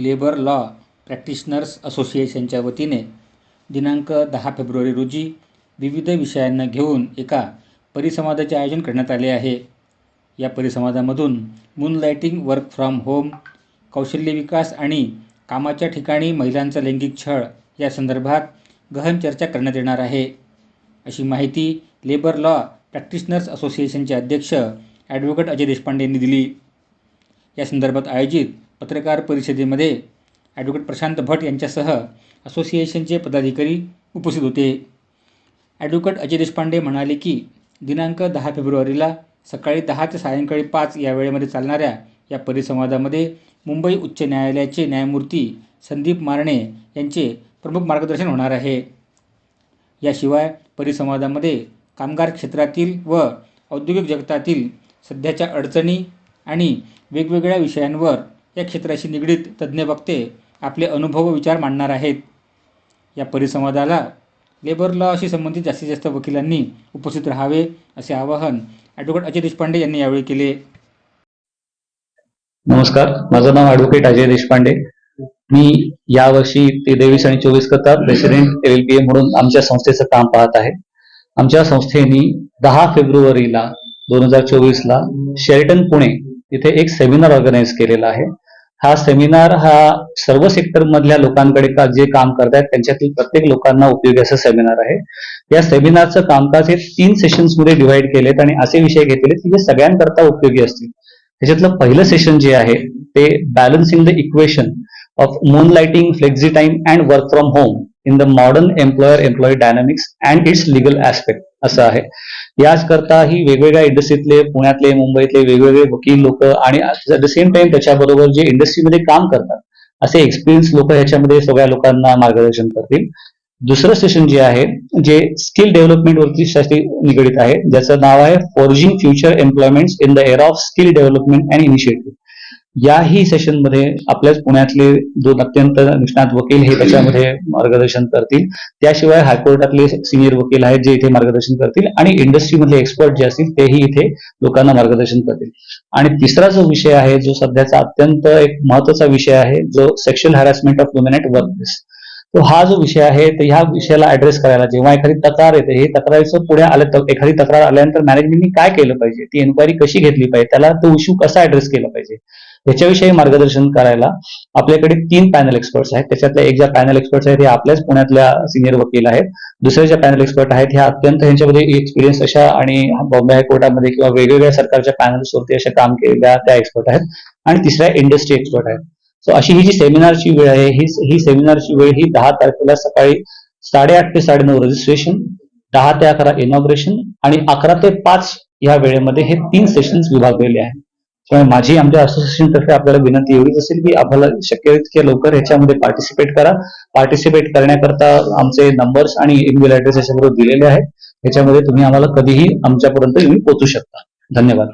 Labour law practitioners असोसिएशनच्या वतीने दिनांक दहा फेब्रुवारी रोजी विविध विषयांना घेऊन एका परिसंवादाचे आयोजन करण्यात आले आहे. या परिसंवादामधून मूनलाइटिंग वर्क फ्रॉम होम कौशल्य विकास आणि कामाच्या ठिकाणी महिलांचा लैंगिक छळ या संदर्भात गहन चर्चा करण्यात येणार आहे. अशी माहिती लेबर लॉ प्रॅक्टिशनर्स असोसिएशनचे अध्यक्ष ॲडव्होकेट अजय देशपांडे यांनी दिली. या संदर्भात आयोजित पत्रकार परिषदेमध्ये ॲडव्होकेट प्रशांत भट यांच्यासह असोसिएशनचे पदाधिकारी उपस्थित होते. ॲडव्होकेट अजय देशपांडे म्हणाले की दिनांक दहा फेब्रुवारीला सकाळी दहा ते सायंकाळी पाच या वेळेमध्ये चालणाऱ्या या परिसंवादामध्ये मुंबई उच्च न्यायालयाचे न्यायमूर्ती संदीप मारणे यांचे प्रमुख मार्गदर्शन होणार आहे. याशिवाय परिसंवादामध्ये कामगार क्षेत्रातील व औद्योगिक जगतातील सध्याच्या अडचणी आणि वेगवेगळ्या विषयांवर या क्षेत्राशी निगडीत तज्ज्ञ वक्ते आपले अनुभव व विचार मांडणार आहेत. या परिसंवादाला लेबर लॉशी संबंधित जास्तीत जास्त वकिलांनी उपस्थित राहावे असे आवाहन ॲडव्होकेट अजय देशपांडे यांनी यावेळी केले. नमस्कार. माझं नाव ॲडव्होकेट अजय देशपांडे. मी यावर्षी ते तेवीस आणि चोवीस करता प्रेसिडेंट एल पी ए म्हणून आमच्या संस्थेचं काम पाहत आहे. आमच्या संस्थेने दहा फेब्रुवारीला दोन हजार चोवीसला शेल्टन पुणे इथे एक सेमिनार ऑर्गनाईज केलेला आहे. हा सेमिनार हा सर्व सेक्टर मधल्या लोकांकडे का जे काम करतायत त्यांच्यातील प्रत्येक लोकांना उपयोगी असं सेमिनार आहे. या सेमिनारचं कामकाज हे तीन सेशन्समध्ये डिवाइड केलेत आणि असे विषय घेतलेत की जे सगळ्यांकरता उपयोगी असतील. त्याच्यातलं पहिलं सेशन जे आहे ते balancing the equation of moonlighting flexi time and work from home in the modern employer employee dynamics and its legal aspect असं आहे. याच करता ही वेगवेगळ्या इंडस्ट्रीतले पुण्यातले मुंबईतले वेगवेगळे वकील लोक आणि ॲट द सेम टाइम त्याच्याबरोबर जे इंडस्ट्रीमध्ये काम करतात असे एक्सपिरियन्स लोक ह्याच्यामध्ये सगळ्या लोकांना मार्गदर्शन करतील. दुसरं सेशन जे आहे जे स्किल डेव्हलपमेंट वरती साठी निगडीत आहे ज्याचं नाव आहे forging future employment in the era of skill development and initiative याही सेशनमध्ये आपल्याच पुण्यातले दोन अत्यंत निष्णात वकील हे त्याच्यामध्ये मार्गदर्शन करतील. त्याशिवाय हायकोर्टातले सिनियर वकील आहेत जे इथे मार्गदर्शन करतील आणि इंडस्ट्रीमधले एक्सपर्ट जे असतील तेही इथे लोकांना मार्गदर्शन करतील. आणि तिसरा जो विषय आहे जो सध्याचा अत्यंत एक महत्त्वाचा विषय आहे जो sexual harassment of women at workplace तो हा जो विषय आहे तर ह्या विषयाला ऍड्रेस करायला जेव्हा एखादी तक्रार येते हे तक्रारीचं पुढे आलं तर एखादी तक्रार आल्यानंतर मॅनेजमेंटनी काय केलं पाहिजे? ती एन्क्वायरी कशी घेतली पाहिजे? त्याला तो इश्यू कसा ऍड्रेस केला पाहिजे? याच्याविषयी मार्गदर्शन करायला आपल्याकडे तीन पॅनल एक्सपर्ट्स आहेत. त्याच्यातल्या एक ज्या पॅनल एक्सपर्ट्स आहेत हे आपल्याच पुण्यातल्या सिनियर वकील आहेत. दुसरे ज्या पॅनल एक्सपर्ट आहेत ह्या अत्यंत ह्यांच्यामध्ये एक्सपिरियन्स अशा आणि बॉम्बे हायकोर्टामध्ये किंवा वेगवेगळ्या सरकारच्या पॅनल्सवरती अशा काम केलेल्या त्या एक्सपर्ट आहेत. आणि तिसऱ्या इंडस्ट्री एक्सपर्ट आहेत. सो अशी ही जी सेमिनारची वेळ आहे ही ही सेमिनारची वेळ ही दहा तारखेला सकाळी साडेआठ ते साडेनऊ रजिस्ट्रेशन दहा ते अकरा इनॉग्रेशन आणि अकरा ते पाच या वेळेमध्ये हे तीन सेशन्स विभागलेले आहेत. त्यामुळे माझी आमच्या असोसिएशनतर्फे आपल्याला विनंती एवढीच असेल की आम्हाला शक्य इतक्या लवकर ह्याच्यामध्ये पार्टिसिपेट करा. पार्टिसिपेट करण्याकरता आमचे नंबर्स आणि ईमेल ऍड्रेस याच्याबरोबर दिलेले आहेत. ह्याच्यामध्ये तुम्ही आम्हाला कधीही आमच्यापर्यंत येऊन पोहोचू शकता. धन्यवाद.